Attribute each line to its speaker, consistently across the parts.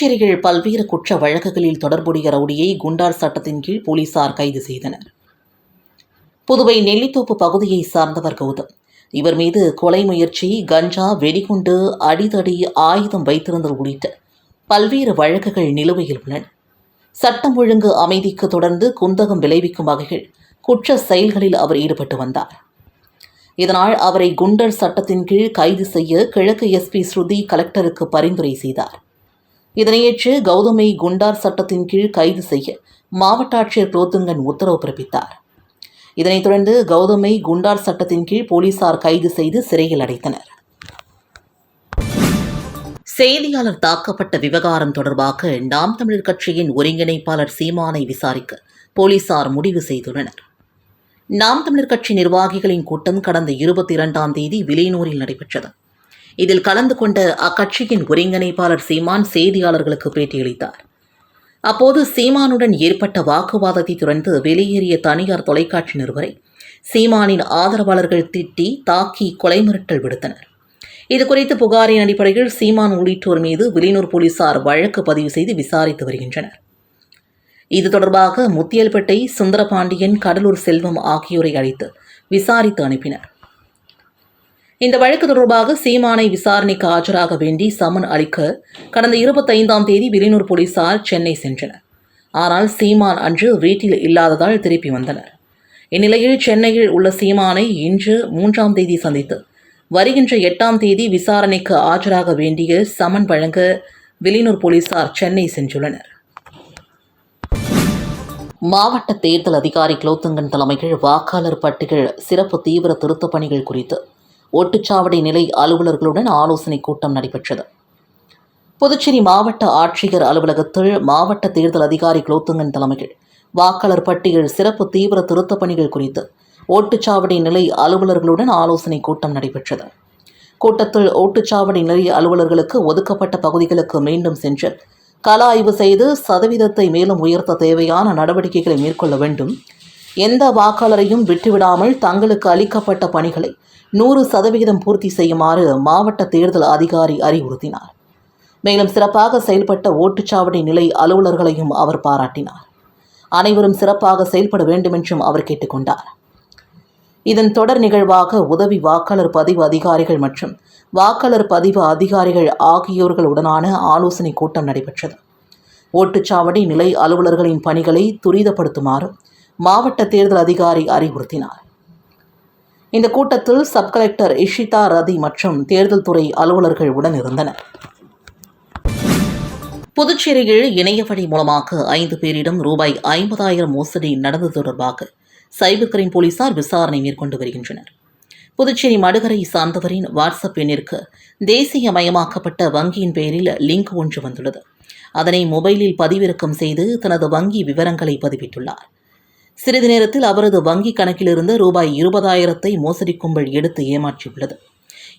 Speaker 1: புதுச்சேரியில் பல்வேறு குற்ற வழக்குகளில் தொடர்புடைய ரவுடியை குண்டார் சட்டத்தின் கீழ் போலீசார் கைது செய்தனர். புதுவை நெல்லித்தோப்பு பகுதியை சார்ந்தவர் கௌதம். இவர் மீது கொலை முயற்சி கஞ்சா வெடிகுண்டு அடிதடி ஆயுதம் வைத்திருந்தல் உள்ளிட்ட பல்வேறு வழக்குகள் நிலுவையில் உள்ளன. சட்டம் ஒழுங்கு அமைதிக்கு தொடர்ந்து குந்தகம் விளைவிக்கும் வகையில் குற்ற செயல்களில் அவர் ஈடுபட்டு வந்தார். இதனால் அவரை குண்டர் சட்டத்தின் கீழ் கைது செய்ய கிழக்கு எஸ்பி ஸ்ருதி கலெக்டருக்கு பரிந்துரை செய்தார். இதனையேற்று கௌதமை குண்டார் சட்டத்தின் கீழ் கைது செய்ய மாவட்ட ஆட்சியர் குலோத்துங்கன் உத்தரவு பிறப்பித்தார். இதனைத் தொடர்ந்து கௌதமை குண்டார் சட்டத்தின் கீழ் போலீசார் கைது செய்து சிறையில் அடைத்தனர். செய்தியாளர் தாக்கப்பட்ட விவகாரம் தொடர்பாக நாம் தமிழர் கட்சியின் ஒருங்கிணைப்பாளர் சீமானை விசாரிக்க போலீசார் முடிவு செய்துள்ளனர். நாம் தமிழர் கட்சி நிர்வாகிகளின் கூட்டம் கடந்த இருபத்தி இரண்டாம் தேதி விலையனூரில் நடைபெற்றது. இதில் கலந்து கொண்ட அக்கட்சியின் ஒருங்கிணைப்பாளர் சீமான் செய்தியாளர்களுக்கு பேட்டியளித்தார். அப்போது சீமானுடன் ஏற்பட்ட வாக்குவாதத்தை தொடர்ந்து வெளியேறிய தனியார் தொலைக்காட்சி நிருபரை சீமானின் ஆதரவாளர்கள் திட்டி தாக்கி கொலை மிரட்டல் விடுத்தனர். இதுகுறித்து புகாரின் அடிப்படையில் சீமான் உள்ளிட்டோர் மீது விலினூர் போலீசார் வழக்கு பதிவு செய்து விசாரித்து வருகின்றனர். இது தொடர்பாக முத்தியல்பேட்டை சுந்தரபாண்டியன் கடலூர் செல்வம் ஆகியோரை அழைத்து விசாரித்து அனுப்பினர். இந்த வழக்கு தொடர்பாக சீமானை விசாரணைக்கு ஆஜராக வேண்டி சமன் அளிக்க கடந்த இருபத்தைந்தாம் தேதி வில்லியனூர் போலீசார் சென்னை சென்றனர். ஆனால் சீமான் அன்று வீட்டில் இல்லாததால் திருப்பி வந்தனர். இந்நிலையில் சென்னையில் உள்ள சீமானை இன்று மூன்றாம் தேதி சந்தித்து வருகின்ற எட்டாம் தேதி விசாரணைக்கு ஆஜராக வேண்டிய சமன் வழங்க வெளியூர் போலீசார் சென்னை சென்றுள்ளனர். மாவட்ட தேர்தல் அதிகாரி குலோத்துங்கன் தலைமையில் வாக்காளர் பட்டியல் சிறப்பு தீவிர திருத்தப் பணிகள் குறித்து ஒட்டுச்சாவடி நிலை அலுவலர்களுடன் ஆலோசனைக் கூட்டம் நடைபெற்றது. புதுச்சேரி மாவட்ட ஆட்சியர் அலுவலகத்தில் மாவட்ட தேர்தல் அதிகாரி குலோத்துங்கன் தலைமையில் வாக்காளர் பட்டியல் சிறப்பு தீவிர திருத்தப் பணிகள் குறித்து ஓட்டுச்சாவடி நிலை அலுவலர்களுடன் ஆலோசனைக் கூட்டம் நடைபெற்றது. கூட்டத்தில் ஓட்டுச்சாவடி நிலை அலுவலர்களுக்கு ஒதுக்கப்பட்ட பகுதிகளுக்கு மீண்டும் சென்று கள ஆய்வு செய்து சதவீதத்தை மேலும் உயர்த்த தேவையான நடவடிக்கைகளை மேற்கொள்ள வேண்டும். எந்த வாக்காளரையும் விட்டுவிடாமல் தங்களுக்கு அளிக்கப்பட்ட பணிகளை நூறு சதவிகிதம் பூர்த்தி செய்யுமாறு மாவட்ட தேர்தல் அதிகாரி அறிவுறுத்தினார். மேலும் சிறப்பாக செயல்பட்ட ஓட்டுச்சாவடி நிலை அலுவலர்களையும் அவர் பாராட்டினார். அனைவரும் சிறப்பாக செயல்பட வேண்டுமென்றும் அவர் கேட்டுக்கொண்டார். இதன் தொடர் நிகழ்வாக உதவி வாக்காளர் பதிவு அதிகாரிகள் மற்றும் வாக்காளர் பதிவு அதிகாரிகள் ஆகியோர்களுடனான ஆலோசனைக் கூட்டம் நடைபெற்றது. ஓட்டுச்சாவடி நிலை அலுவலர்களின் பணிகளை துரிதப்படுத்துமாறு மாவட்ட தேர்தல் அதிகாரி அறிவுறுத்தினார். இந்த கூட்டத்தில் சப் கலெக்டர் இஷிதா ரதி மற்றும் தேர்தல் துறை அலுவலர்கள் உடன் இருந்தனர். புதுச்சேரியில் இணைய வழி மூலமாக ஐந்து பேரிடம் ரூபாய் ஐம்பதாயிரம் மோசடி நடந்தது தொடர்பாக சைபர் கிரைம் போலீசார் விசாரணை மேற்கொண்டு வருகின்றனர். புதுச்சேரி மடுகரை சார்ந்தவரின் வாட்ஸ்அப் எண்ணிற்கு தேசிய மயமாக்கப்பட்ட வங்கியின் பெயரில் லிங்க் ஒன்று வந்துள்ளது. அதனை மொபைலில் பதிவிறக்கம் செய்து தனது வங்கி விவரங்களை பதிவிட்டுள்ளார். சிறிது நேரத்தில் அவரது வங்கி கணக்கிலிருந்து ரூபாய் இருபதாயிரத்தை மோசடி கும்பல் எடுத்து ஏமாற்றியுள்ளது.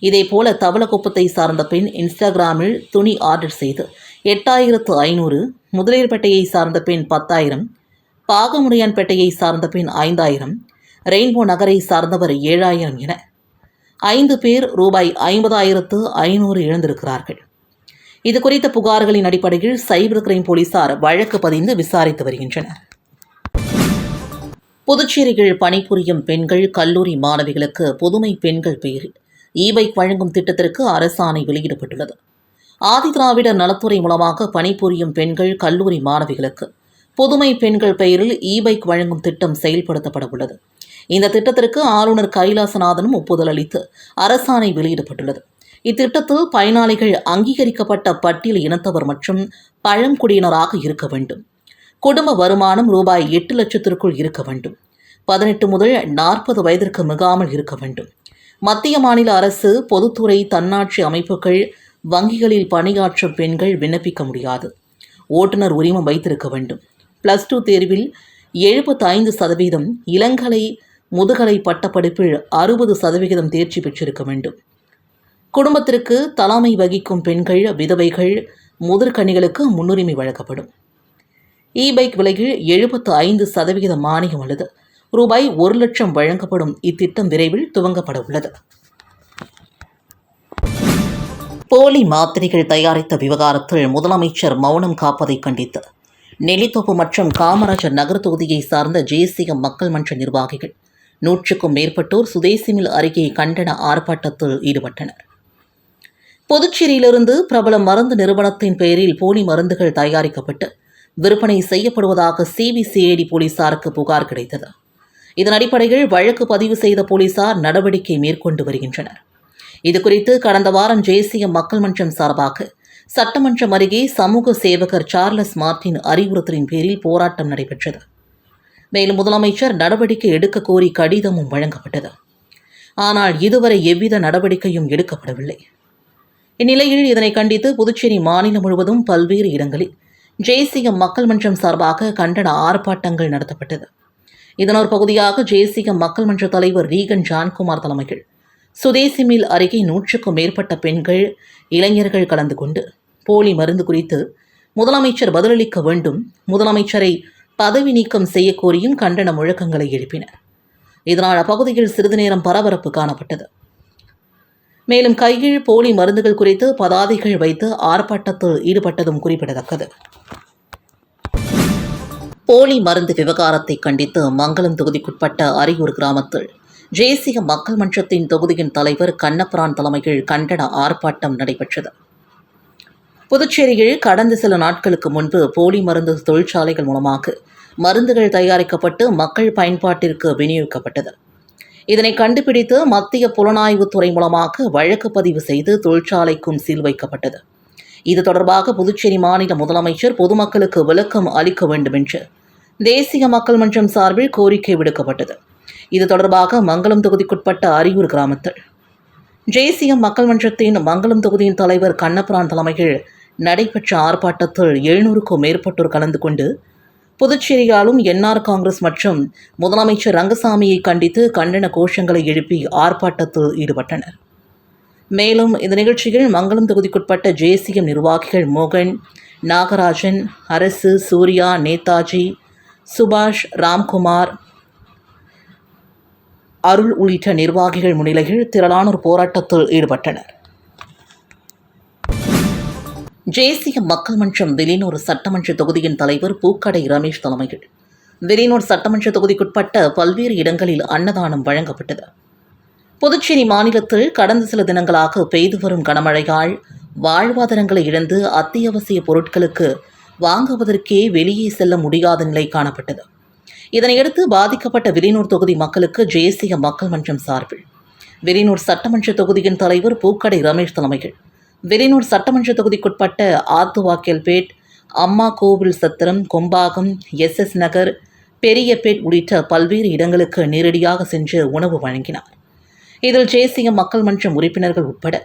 Speaker 1: இதேபோல தவளக்குப்பத்தை சார்ந்த பெண் இன்ஸ்டாகிராமில் துணி ஆர்டர் செய்து எட்டாயிரத்து ஐநூறு முதலீர்பேட்டையை சார்ந்த பெண் பத்தாயிரம் பாகமுடையான்பேட்டையை சார்ந்த பெண் ஐந்தாயிரம் ரெயின்போ நகரை சார்ந்தவர் ஏழாயிரம் என ஐந்து பேர் ரூபாய் ஐம்பதாயிரத்து ஐநூறு இழந்திருக்கிறார்கள். இது குறித்த புகார்களின் அடிப்படையில் சைபர் கிரைம் போலீசார் வழக்கு பதிந்து விசாரித்து வருகின்றனர். புதுச்சேரியில் பணிபுரியும் பெண்கள் கல்லூரி மாணவிகளுக்கு புதுமை பெண்கள் பெயரில் இ பைக் வழங்கும் திட்டத்திற்கு அரசாணை வெளியிடப்பட்டுள்ளது. ஆதிதிராவிடர் நலத்துறை மூலமாக பணிபுரியும் பெண்கள் கல்லூரி மாணவிகளுக்கு புதுமை பெண்கள் பெயரில் இ பைக் வழங்கும் திட்டம் செயல்படுத்தப்பட உள்ளது. இந்த திட்டத்திற்கு ஆளுநர் கைலாசநாதனும் ஒப்புதல் அளித்து அரசாணை வெளியிடப்பட்டுள்ளது. இத்திட்டத்தில் பயனாளிகள் அங்கீகரிக்கப்பட்ட பட்டியல் இனத்தவர் மற்றும் பழங்குடியினராக இருக்க வேண்டும். குடும்ப வருமானம் ரூபாய் எட்டு லட்சத்திற்குள் இருக்க வேண்டும். பதினெட்டு முதல் நாற்பது வயதிற்கு மிகாமல் இருக்க வேண்டும். மத்திய மாநில அரசு பொதுத்துறை தன்னாட்சி அமைப்புகள் வங்கிகளில் பணியாற்றும் பெண்கள் விண்ணப்பிக்க முடியாது. ஓட்டுநர் உரிமம் வைத்திருக்க வேண்டும். பிளஸ் டூ தேர்வில் எழுபத்தைந்து சதவீதம் இளங்கலை முதுகலை பட்டப்படிப்பில் அறுபது சதவிகிதம் தேர்ச்சி பெற்றிருக்க வேண்டும். குடும்பத்திற்கு தலைமை வகிக்கும் பெண்கள் விதவைகள் முதிர்கனிகளுக்கு முன்னுரிமை வழங்கப்படும். இ பைக் விலையில் எழுபத்து ஐந்து சதவிகித மானியம் உள்ளது. ரூபாய் ஒரு லட்சம் வழங்கப்படும் இத்திட்டம் விரைவில் துவங்கப்பட உள்ளது. போலி மாத்திரைகள் தயாரித்த விவகாரத்தில் முதலமைச்சர் மௌனம் காப்பதை கண்டித்து. நெல்லித்தோப்பு மற்றும் காமராஜர் நகர் தொகுதியை சார்ந்த ஜேசியம் மக்கள் மன்ற நிர்வாகிகள் நூற்றுக்கும் மேற்பட்டோர் சுதேசிமில் அருகே கண்டன ஆர்ப்பாட்டத்தில் ஈடுபட்டனர். புதுச்சேரியிலிருந்து பிரபல மருந்து நிறுவனத்தின் பெயரில் போலி மருந்துகள் தயாரிக்கப்பட்டு விற்பனை செய்யப்படுவதாக சிபிசிஐடி போலீசாருக்கு புகார் கிடைத்தது. இதன் அடிப்படையில் வழக்கு பதிவு செய்த போலீசார் நடவடிக்கை மேற்கொண்டு வருகின்றனர். இதுகுறித்து கடந்த வாரம் தேசிய மக்கள் மன்றம் சார்பாக சட்டமன்றம் அருகே சமூக சேவகர் சார்லஸ் மார்டின் அறிவுறுத்தலின் பேரில் போராட்டம் நடைபெற்றது. மேலும் முதலமைச்சர் நடவடிக்கை எடுக்க கோரி கடிதமும் வழங்கப்பட்டது. ஆனால் இதுவரை எவ்வித நடவடிக்கையும் எடுக்கப்படவில்லை. இந்நிலையில் இதனை கண்டித்து புதுச்சேரி மாநிலம் முழுவதும் பல்வேறு இடங்களில் ஜேசியம் மக்கள் மன்றம் சார்பாக கண்டன ஆர்ப்பாட்டங்கள் நடத்தப்பட்டது. இதன் ஒரு பகுதியாக ஜேசியம் மக்கள் மன்ற தலைவர் ரீகன் ஜான்குமார் தலைமையில் சுதேசி மில் அருகே நூற்றுக்கும் மேற்பட்ட பெண்கள் இளைஞர்கள் கலந்து கொண்டு போலி மருந்து குறித்து முதலமைச்சர் பதிலளிக்க வேண்டும் முதலமைச்சரை பதவி நீக்கம் செய்யக்கோரியும் கண்டன முழக்கங்களை எழுப்பினர். இதனால் அப்பகுதியில் சிறிது நேரம் பரபரப்பு காணப்பட்டது. மேலும் கையில் போலி மருந்துகள் குறித்து பதாதைகள் வைத்து ஆர்ப்பாட்டத்தில் ஈடுபட்டதும் குறிப்பிடத்தக்கது. போலி மருந்து விவகாரத்தை கண்டித்து மங்களம் தொகுதிக்குட்பட்ட அரியூர் கிராமத்தில் தேசிய மக்கள் மன்றத்தின் தொகுதியின் தலைவர் கண்ணபிரான் தலைமையில் கண்டன ஆர்ப்பாட்டம் நடைபெற்றது. புதுச்சேரியில் கடந்த சில நாட்களுக்கு முன்பு போலி மருந்து தொழிற்சாலைகள் மூலமாக மருந்துகள் தயாரிக்கப்பட்டு மக்கள் பயன்பாட்டிற்கு விநியோகிக்கப்பட்டது. இதனை கண்டுபிடித்து மத்திய புலனாய்வுத்துறை மூலமாக வழக்கு பதிவு செய்து தொழிற்சாலைக்கும் சீல் வைக்கப்பட்டது. இது தொடர்பாக புதுச்சேரி மாநில முதலமைச்சர் பொதுமக்களுக்கு விளக்கம் அளிக்க வேண்டும் என்று தேசிய மக்கள் மன்றம் சார்பில் கோரிக்கை விடுக்கப்பட்டது. இது தொடர்பாக மங்களம் தொகுதிக்குட்பட்ட அரியூர் கிராமத்தில் ஜெய்சியம் மக்கள் மன்றத்தின் மங்களம் தொகுதியின் தலைவர் கண்ணபிரான் தலைமையில் நடைபெற்ற ஆர்ப்பாட்டத்தில் எழுநூறுக்கும் மேற்பட்டோர் கலந்து கொண்டு புதுச்சேரியாலும் என்ஆர் காங்கிரஸ் மற்றும் முதலமைச்சர் ரங்கசாமியை கண்டித்து கண்டன கோஷங்களை எழுப்பி ஆர்ப்பாட்டத்தில் ஈடுபட்டனர். மேலும் இந்த நிகழ்ச்சியில் மங்களம் தொகுதிக்குட்பட்ட ஜேசிஎம் நிர்வாகிகள் மோகன் நாகராஜன் அரசு சூர்யா நேதாஜி சுபாஷ் ராம்குமார் அருள் உள்ளிட்ட நிர்வாகிகள் முன்னிலையில் திரளானோர் போராட்டத்தில் ஈடுபட்டனர். தேசிய மக்கள் மன்றம் வெளிநூறு சட்டமன்ற தொகுதியின் தலைவர் பூக்கடை ரமேஷ் தலைமையில். வெளிநூர் சட்டமன்ற தொகுதிக்குட்பட்ட பல்வேறு இடங்களில் அன்னதானம் வழங்கப்பட்டது. புதுச்சேரி மாநிலத்தில் கடந்த சில தினங்களாக பெய்து வரும் கனமழையால் வாழ்வாதாரங்களை இழந்து அத்தியாவசிய பொருட்களுக்கு வாங்குவதற்கே வெளியே செல்ல முடியாத நிலை காணப்பட்டது. இதனையடுத்து பாதிக்கப்பட்ட வெளிநூர் தொகுதி மக்களுக்கு தேசிய மக்கள் மன்றம் சார்பில். வெளிநூர் சட்டமன்ற தொகுதியின் தலைவர் பூக்கடை ரமேஷ் தலைமையில். வெளியூர் சட்டமன்ற தொகுதிக்குட்பட்ட ஆத்துவாக்கேல்பேட் அம்மா கோவில் சத்திரம் கொம்பாகம் எஸ் எஸ் நகர் பெரியபேட் உள்ளிட்ட பல்வேறு இடங்களுக்கு நேரடியாக சென்று உணவு வழங்கினார். இதில் தேசிய மக்கள் மன்றம் உறுப்பினர்கள் உட்பட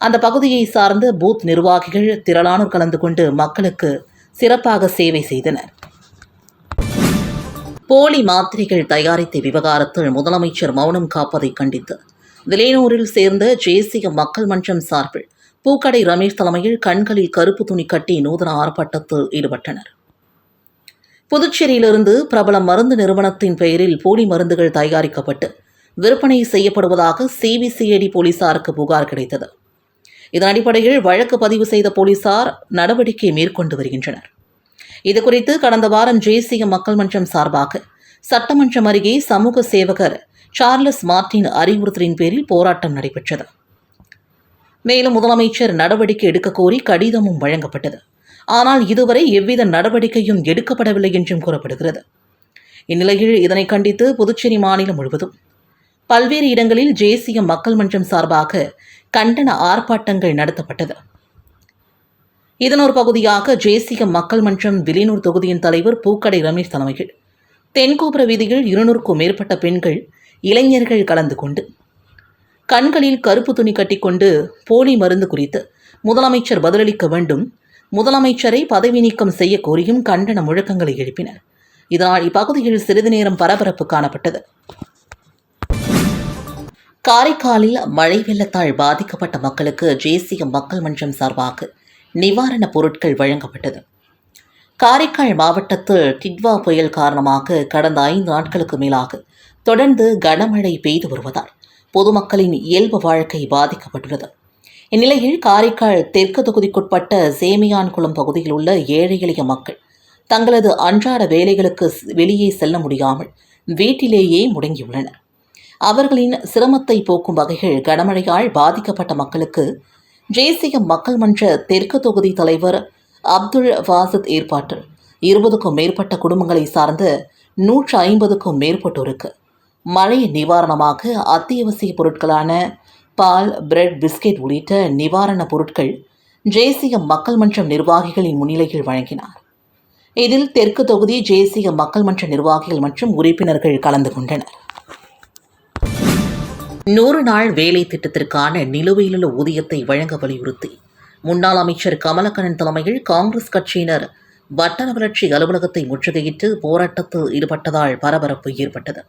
Speaker 1: அந்த பகுதியை சார்ந்த பூத் நிர்வாகிகள் திரளானோர் கலந்து கொண்டு மக்களுக்கு சிறப்பாக சேவை செய்தனர். போலி மாத்திரைகள் தயாரித்த விவகாரத்தில் முதலமைச்சர் மௌனம் காப்பதை கண்டித்து விலையனூரில் சேர்ந்த தேசிய மக்கள் மன்றம் சார்பில் பூக்கடை ரமேஷ் தலைமையில் கண்களில் கருப்பு துணி கட்டி நூதன ஆர்ப்பாட்டத்தில் ஈடுபட்டனர். புதுச்சேரியிலிருந்து பிரபல மருந்து நிறுவனத்தின் பெயரில் போலி மருந்துகள் தயாரிக்கப்பட்டு விற்பனை செய்யப்படுவதாக சிபிசிஐடி போலீசாருக்கு புகார் கிடைத்தது. இதன் அடிப்படையில் வழக்கு பதிவு செய்த போலீசார் நடவடிக்கை மேற்கொண்டு வருகின்றனர். இதுகுறித்து கடந்த வாரம் தேசிய மக்கள் மன்றம் சார்பாக சட்டமன்றம் அருகே சமூக சேவகர் சார்லஸ் மார்டின் அறிவுறுத்தலின் பேரில் போராட்டம் நடைபெற்றது. மேலும் முதலமைச்சர் நடவடிக்கை எடுக்க கோரி கடிதமும் வழங்கப்பட்டது. ஆனால் இதுவரை எவ்வித நடவடிக்கையும் எடுக்கப்படவில்லை என்றும் கூறப்படுகிறது. இந்நிலையில் இதனை கண்டித்து புதுச்சேரி மாநிலம் முழுவதும் பல்வேறு இடங்களில் தேசிய மக்கள் மன்றம் சார்பாக கண்டன ஆர்ப்பாட்டங்கள் நடத்தப்பட்டது. இதன் ஒரு பகுதியாக தேசிய மக்கள் மன்றம் விலினூர் தொகுதியின் தலைவர் பூக்கடை ரமேஷ் தலைமையில் தென்கோபுர வீதியில் இருநூறுக்கும் மேற்பட்ட பெண்கள் இளைஞர்கள் கலந்து கொண்டு கண்களில் கருப்பு துணி கட்டிக்கொண்டு போலி மருந்து குறித்து முதலமைச்சர் பதிலளிக்க வேண்டும். முதலமைச்சரை பதவி நீக்கம் செய்ய கோரியும் கண்டன முழக்கங்களை எழுப்பினர். இதனால் இப்பகுதியில் சிறிது நேரம் பரபரப்பு காணப்பட்டது. காரைக்காலில் மழை வெள்ளத்தால் பாதிக்கப்பட்ட மக்களுக்கு தேசிய மக்கள் மன்றம் சார்பாக நிவாரணப் பொருட்கள் வழங்கப்பட்டது. காரைக்கால் மாவட்டத்தில் டிட்வா புயல் காரணமாக கடந்த ஐந்து நாட்களுக்கு மேலாக தொடர்ந்து கனமழை பெய்து வருவதால் பொதுமக்களின் இயல்பு வாழ்க்கை பாதிக்கப்பட்டுள்ளது. இந்நிலையில் காரைக்கால் தெற்கு தொகுதிக்குட்பட்ட சேமியான்குளம் பகுதியில் உள்ள ஏழை எளிய மக்கள் தங்களது அன்றாட வேலைகளுக்கு வெளியே செல்ல முடியாமல் வீட்டிலேயே முடங்கியுள்ளனர். அவர்களின் சிரமத்தை போக்கும் வகையில் கனமழையால் பாதிக்கப்பட்ட மக்களுக்கு ஜேசியம் மக்கள் மன்ற தெற்கு தொகுதி தலைவர் அப்துல் வாசித் ஏற்பாட்டில் இருபதுக்கும் மேற்பட்ட குடும்பங்களை சார்ந்த நூற்று ஐம்பதுக்கும் மேற்பட்டோருக்கு மழை நிவாரணமாக அத்தியாவசிய பொருட்களான பால் பிரெட் பிஸ்கெட் உள்ளிட்ட நிவாரணப் பொருட்கள் ஜேசியம் மக்கள் மன்றம் நிர்வாகிகளின் முன்னிலையில் வழங்கினார். இதில் தெற்கு தொகுதி ஜேசிய மக்கள் மன்ற நிர்வாகிகள் மற்றும் உறுப்பினர்கள் கலந்து கொண்டனர். நூறு நாள் வேலை திட்டத்திற்கான நிலுவையிலுள்ள ஊதியத்தை வழங்க வலியுறுத்தி முன்னாள் அமைச்சர் கமலக்கண்ணன் தலைமையில் காங்கிரஸ் கட்சியினர் வட்டார வளர்ச்சி அலுவலகத்தை முற்றுகையிட்டு போராட்டத்தில் ஈடுபட்டதால் பரபரப்பு ஏற்பட்டது.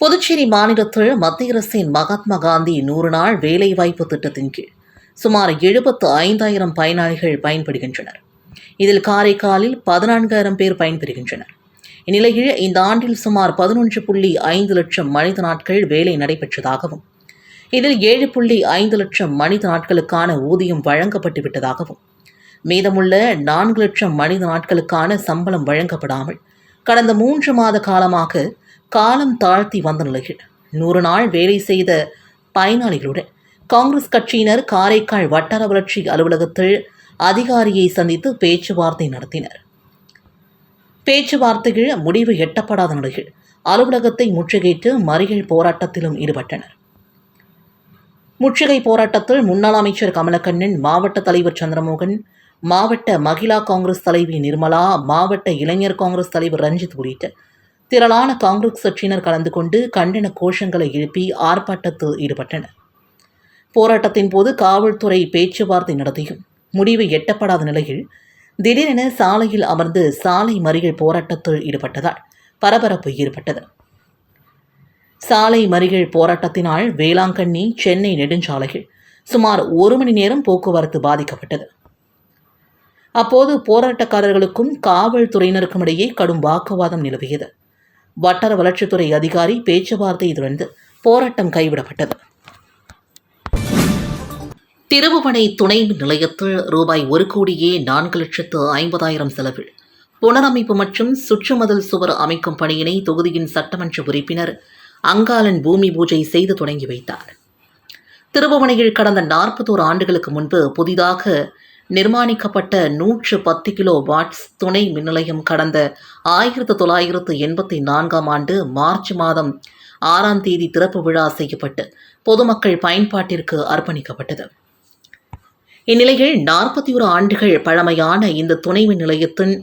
Speaker 1: புதுச்சேரி மாநிலத்தில் மத்திய அரசின் மகாத்மா காந்தி நூறு நாள் வேலைவாய்ப்பு திட்டத்தின் கீழ் சுமார் எழுபத்து ஐந்தாயிரம் பயனாளிகள் பயன்படுகின்றனர். இதில் காரைக்காலில் பதினான்காயிரம் பேர் பயன்பெறுகின்றனர். இந்நிலையில் இந்த ஆண்டில் சுமார் பதினொன்று புள்ளி ஐந்து லட்சம் மனித நாட்கள் வேலை நடைபெற்றதாகவும் இதில் ஏழு புள்ளி ஐந்து லட்சம் மனித நாட்களுக்கான ஊதியம் வழங்கப்பட்டு விட்டதாகவும் மீதமுள்ள நான்கு லட்சம் மனித நாட்களுக்கான சம்பளம் வழங்கப்படாமல் கடந்த மூன்று மாத காலமாக காலம் தாழ்த்தி வந்த நிலையில் நூறு நாள் வேலை செய்த பயனாளிகளுடன் காங்கிரஸ் கட்சியினர் காரைக்கால் வட்டார வளர்ச்சி அலுவலகத்தில் அதிகாரியை சந்தித்து பேச்சுவார்த்தை நடத்தினர். பேச்சுவார்த்தைகள் முடிவு எட்டப்படாத நிலையில் அலுவலகத்தை முற்றுகையிட்டு மறியல் போராட்டத்திலும் ஈடுபட்டனர். முற்றுகை போராட்டத்தில் முன்னாள் அமைச்சர் கமலக்கண்ணன் மாவட்ட தலைவர் சந்திரமோகன் மாவட்ட மகிழா காங்கிரஸ் தலைவி நிர்மலா மாவட்ட இளைஞர் காங்கிரஸ் தலைவர் ரஞ்சித் உள்ளிட்ட திரளான காங்கிரஸ் கட்சியினர் கலந்து கொண்டு கண்டன கோஷங்களை எழுப்பி ஆர்ப்பாட்டத்தில் ஈடுபட்டனர். போராட்டத்தின் போது காவல்துறை பேச்சுவார்த்தை நடத்தியும். முடிவு எட்டப்படாத நிலையில் திடீரென சாலையில் அமர்ந்து சாலை மறியல் போராட்டத்தில் ஈடுபட்டதால் பரபரப்பு ஏற்பட்டது. சாலை மறியல் போராட்டத்தினால் வேளாங்கண்ணி சென்னை நெடுஞ்சாலையில் சுமார் ஒரு மணி நேரம் போக்குவரத்து பாதிக்கப்பட்டது. அப்போது போராட்டக்காரர்களுக்கும் காவல்துறையினருக்கும் இடையே கடும் வாக்குவாதம் நிலவியது. வட்டார வளர்ச்சித்துறை அதிகாரி பேச்சுவார்த்தை தொடர்ந்து போராட்டம் கைவிடப்பட்டது. திருபுவனை துணை மின் நிலையத்தில் ரூபாய் ஒரு கோடியே நான்கு லட்சத்து ஐம்பதாயிரம் செலவில் புனரமைப்பு மற்றும் சுற்றுமதில் சுவர் அமைக்கும் பணியினை தொகுதியின் சட்டமன்ற உறுப்பினர் அங்காளன் பூமி பூஜை செய்து தொடங்கி வைத்தார். திருபுவனையில் கடந்த நாற்பத்தோரு ஆண்டுகளுக்கு முன்பு புதிதாக நிர்மாணிக்கப்பட்ட நூற்று பத்து கிலோ வாட்ஸ் துணை மின்நிலையம் கடந்த ஆயிரத்து தொள்ளாயிரத்து எண்பத்தி நான்காம் ஆண்டு மார்ச் மாதம் ஆறாம் தேதி திறப்பு விழா செய்யப்பட்டு பொதுமக்கள் பயன்பாட்டிற்கு அர்ப்பணிக்கப்பட்டது. இந்நிலையில் நாற்பத்தி ஒரு ஆண்டுகள் பழமையான இந்த துணை மின் நிலையத்தின்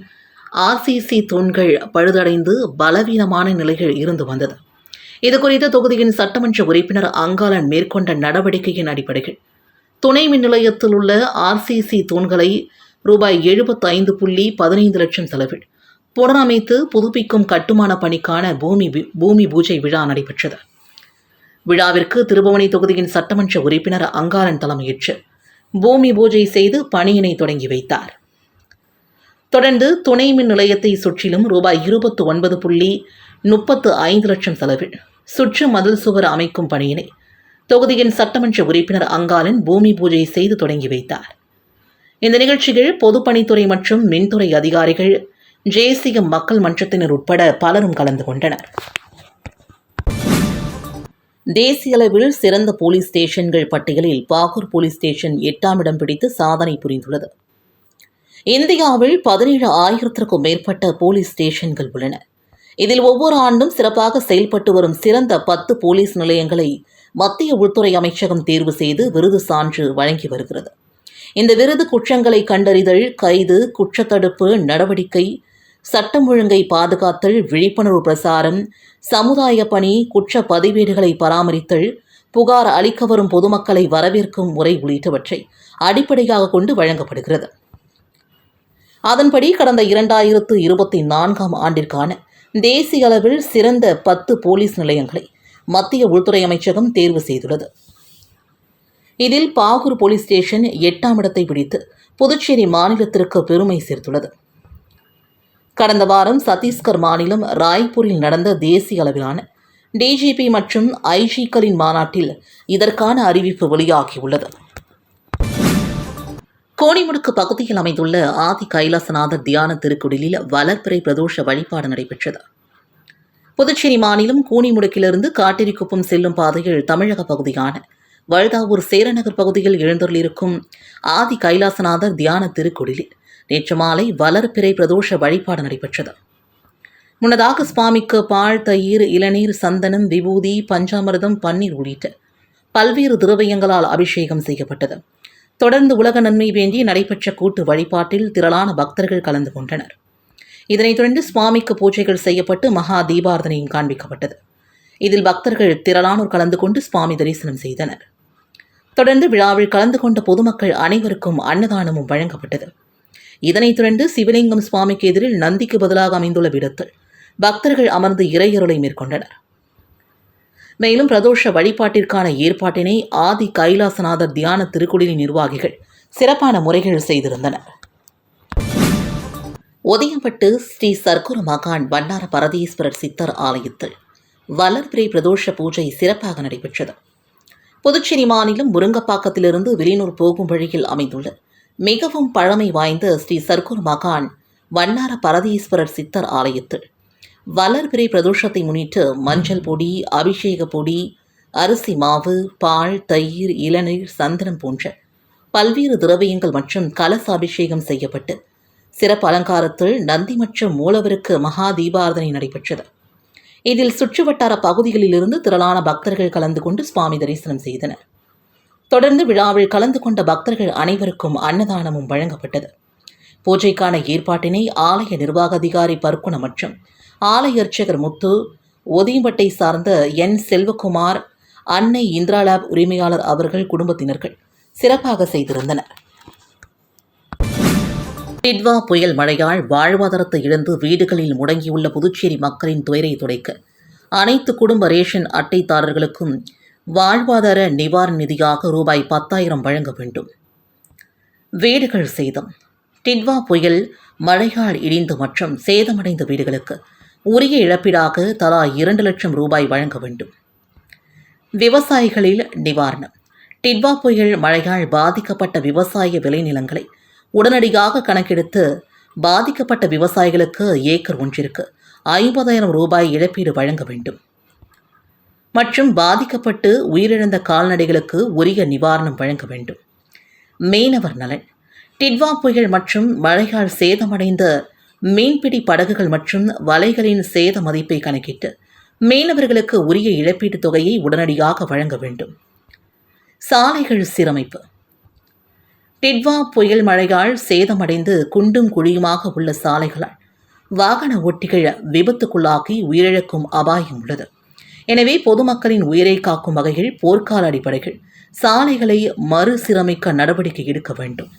Speaker 1: ஆர்சிசி தூண்கள் பழுதடைந்து பலவீனமான நிலையில் இருந்து வந்தது. இதுகுறித்து தொகுதியின் சட்டமன்ற உறுப்பினர் அங்காளன் மேற்கொண்ட நடவடிக்கையின் அடிப்படையில் துணை மின் நிலையத்தில் உள்ள ஆர்சிசி தூண்களை ரூபாய் எழுபத்து ஐந்து புள்ளி பதினைந்து லட்சம் செலவில் புனரமைத்து புதுப்பிக்கும் கட்டுமான பணிக்கான பூமி பூமி பூஜை விழா நடைபெற்றது. விழாவிற்கு திருபுவனை தொகுதியின் சட்டமன்ற உறுப்பினர் அங்காரன் தலைமையேற்று பூமி பூஜை செய்து பணியினை தொடங்கி வைத்தார். தொடர்ந்து துணை மின் நிலையத்தை சுற்றிலும் ரூபாய் இருபத்து ஒன்பது புள்ளி முப்பத்து ஐந்து லட்சம் செலவில் சுற்று மதில் சுவர் அமைக்கும் பணியினை தொகுதியின் சட்டமன்ற உறுப்பினர் அங்காலன் பூமி பூஜை செய்து தொடங்கி வைத்தார். இந்த நிகழ்ச்சியில் பொதுப்பணித்துறை மற்றும் மின்துறை அதிகாரிகள் ஜேசிஎம் மக்கள் மன்றத்தினர் உட்பட பலரும் கலந்து கொண்டனர். தேசிய அளவில் சிறந்த போலீஸ் ஸ்டேஷன்கள் பட்டியலில் பாகூர் போலீஸ் ஸ்டேஷன் எட்டாம் இடம் பிடித்து சாதனை புரிந்துள்ளது. இந்தியாவில் பதினேழு ஆயிரத்திற்கும் மேற்பட்ட போலீஸ் ஸ்டேஷன்கள் உள்ளன. இதில் ஒவ்வொரு ஆண்டும் சிறப்பாக செயல்பட்டு வரும் சிறந்த பத்து போலீஸ் நிலையங்களை மத்திய உள்துறை அமைச்சகம் தேர்வு செய்து விருது சான்று வழங்கி வருகிறது. இந்த விருது குற்றங்களை கண்டறிதல் கைது குற்றத்தடுப்பு நடவடிக்கை சட்டம் ஒழுங்கை பாதுகாத்தல் விழிப்புணர்வு பிரசாரம் சமுதாய பணி குற்ற பதிவேடுகளை பராமரித்தல் புகார் அளிக்க வரும் பொதுமக்களை வரவேற்கும் முறை உள்ளிட்டவற்றை அடிப்படையாக கொண்டு வழங்கப்படுகிறது. அதன்படி கடந்த இரண்டாயிரத்து இருபத்தி நான்காம் ஆண்டிற்கான தேசிய அளவில் சிறந்த பத்து போலீஸ் நிலையங்களை மத்திய உள்துறை அமைச்சகம் தேர்வு செய்துள்ளது. இதில் பாகூர் போலீஸ் ஸ்டேஷன் எட்டாம் இடத்தை பிடித்து புதுச்சேரி மாநிலத்திற்கு பெருமை சேர்த்துள்ளது. கடந்த வாரம் சத்தீஸ்கர் மாநிலம் ராய்ப்பூரில் நடந்த தேசிய அளவிலான டிஜிபி மற்றும் ஐஜிக்களின் மாநாட்டில் இதற்கான அறிவிப்பு வெளியாகியுள்ளது. கோணிமுடுக்கு பகுதியில் அமைந்துள்ள ஆதி கைலாசநாதர் தியான திருக்குடிலில் வளர்பிறை பிரதோஷ வழிபாடு நடைபெற்றது. புதுச்சேரி மாநிலம் கூனிமுடுக்கிலிருந்து காட்டிரிக்குப்பம் செல்லும் பாதையில் தமிழக பகுதியான வழுதாவூர் சேரநகர் பகுதியில் எழுந்தருளிருக்கும் ஆதி கைலாசநாதர் தியான திருக்குடிலில் நேற்று மாலை வளர்பிறை பிரதோஷ வழிபாடு நடைபெற்றது. முன்னதாக சுவாமிக்கு பால் தயிர் இளநீர் சந்தனம் விபூதி பஞ்சாமிர்தம் பன்னீர் உள்ளிட்ட பல்வேறு திரவியங்களால் அபிஷேகம் செய்யப்பட்டது. தொடர்ந்து உலக நன்மை வேண்டி நடைபெற்ற கூட்டு வழிபாட்டில் திரளான பக்தர்கள் கலந்து கொண்டனர். இதனைத் தொடர்ந்து சுவாமிக்கு பூஜைகள் செய்யப்பட்டு மகா தீபாரதனையும் காண்பிக்கப்பட்டது. இதில் பக்தர்கள் திரளானோர் கலந்து கொண்டு சுவாமி தரிசனம் செய்தனர். தொடர்ந்து விழாவில் கலந்து கொண்ட பொதுமக்கள் அனைவருக்கும் அன்னதானமும் வழங்கப்பட்டது. இதனைத் தொடர்ந்து சிவலிங்கம் சுவாமிக்கு எதிரில் நந்திக்கு பதிலாக அமைந்துள்ள விடத்தில் பக்தர்கள் அமர்ந்து இறையருளை மேற்கொண்டனர். மேலும் பிரதோஷ வழிபாட்டிற்கான ஏற்பாட்டினை ஆதி கைலாசநாதர் தியான திருக்குடிலின் நிர்வாகிகள் சிறப்பான முறைகள் செய்திருந்தனர். உதயம்பட்டு ஸ்ரீ சர்க்குரு மகான் வண்ணார பரதீஸ்வரர் சித்தர் ஆலயத்தில் வளர்பிறை பிரதோஷ பூஜை சிறப்பாக நடைபெற்றது. புதுச்சேரி மாநிலம் முருங்கப்பாக்கத்திலிருந்து வெளியூர் போகும் வழியில் அமைந்துள்ள மிகவும் பழமை வாய்ந்த ஸ்ரீ சர்க்குரு மகான் வண்ணார பரதீஸ்வரர் சித்தர் ஆலயத்தில் வளர்பிறை பிரதோஷத்தை முன்னிட்டு மஞ்சள் பொடி அபிஷேக பொடி அரிசி மாவு பால் தயிர் இளநீர் சந்தனம் போன்ற பல்வேறு திரவியங்கள் மற்றும் கலச அபிஷேகம் செய்யப்பட்டு சிறப்பு அலங்காரத்தில் நந்தி மற்றும் மூலவருக்கு மகா தீபாரதனை நடைபெற்றது. இதில் சுற்றுவட்டார பகுதிகளிலிருந்து திரளான பக்தர்கள் கலந்து கொண்டு சுவாமி தரிசனம் செய்தனர். தொடர்ந்து விழாவில் கலந்து கொண்ட பக்தர்கள் அனைவருக்கும் அன்னதானமும் வழங்கப்பட்டது. பூஜைக்கான ஏற்பாட்டினை ஆலய நிர்வாக அதிகாரி பர்க்குண மற்றும் ஆலய அர்ச்சகர் முத்து ஒதியம்பட்டை சார்ந்த என் செல்வகுமார் அன்னை இந்திரா லேப் உரிமையாளர் அவர்கள் குடும்பத்தினர்கள் சிறப்பாக செய்திருந்தனர். டிட்வா புயல் மழையால் வாழ்வாதாரத்தை இழந்து வீடுகளில் முடங்கியுள்ள புதுச்சேரி மக்களின் துயரை துடைக்க அனைத்து குடும்ப ரேஷன் அட்டைதாரர்களுக்கும் வாழ்வாதார நிவாரண நிதியாக ரூபாய் பத்தாயிரம் வழங்க வேண்டும். வீடுகள் சேதம். டிட்வா புயல் மழையால் இடிந்து மற்றும் சேதமடைந்த வீடுகளுக்கு உரிய இழப்பீடாக தலா இரண்டு லட்சம் ரூபாய் வழங்க வேண்டும். விவசாயிகளில் நிவாரணம். டிட்வா புயல் மழையால் பாதிக்கப்பட்ட விவசாய விளைநிலங்களை உடனடியாக கணக்கெடுத்து பாதிக்கப்பட்ட விவசாயிகளுக்கு ஏக்கர் ஒன்றிற்கு ஐம்பதாயிரம் ரூபாய் இழப்பீடு வழங்க வேண்டும். மற்றும் பாதிக்கப்பட்டு உயிரிழந்த கால்நடைகளுக்கு உரிய நிவாரணம் வழங்க வேண்டும். மீனவர் நலன். டிட்வா புயல் மற்றும் மழையால் சேதமடைந்த மீன்பிடி படகுகள் மற்றும் வலைகளின் சேத மதிப்பை கணக்கிட்டு மீனவர்களுக்கு உரிய இழப்பீட்டுத் தொகையை உடனடியாக வழங்க வேண்டும். சாலைகள் சீரமைப்பு. டிட்வா புயல் மழையால் சேதமடைந்து குண்டும் குழியுமாக உள்ள சாலைகளால் வாகன ஓட்டிகள் விபத்துக்குள்ளாக்கி உயிரிழக்கும் அபாயம் உள்ளது. எனவே பொதுமக்களின் உயிரை காக்கும் வகையில் போர்க்கால அடிப்படையில் சாலைகளை மறுசீரமைக்க நடவடிக்கை எடுக்க வேண்டும்.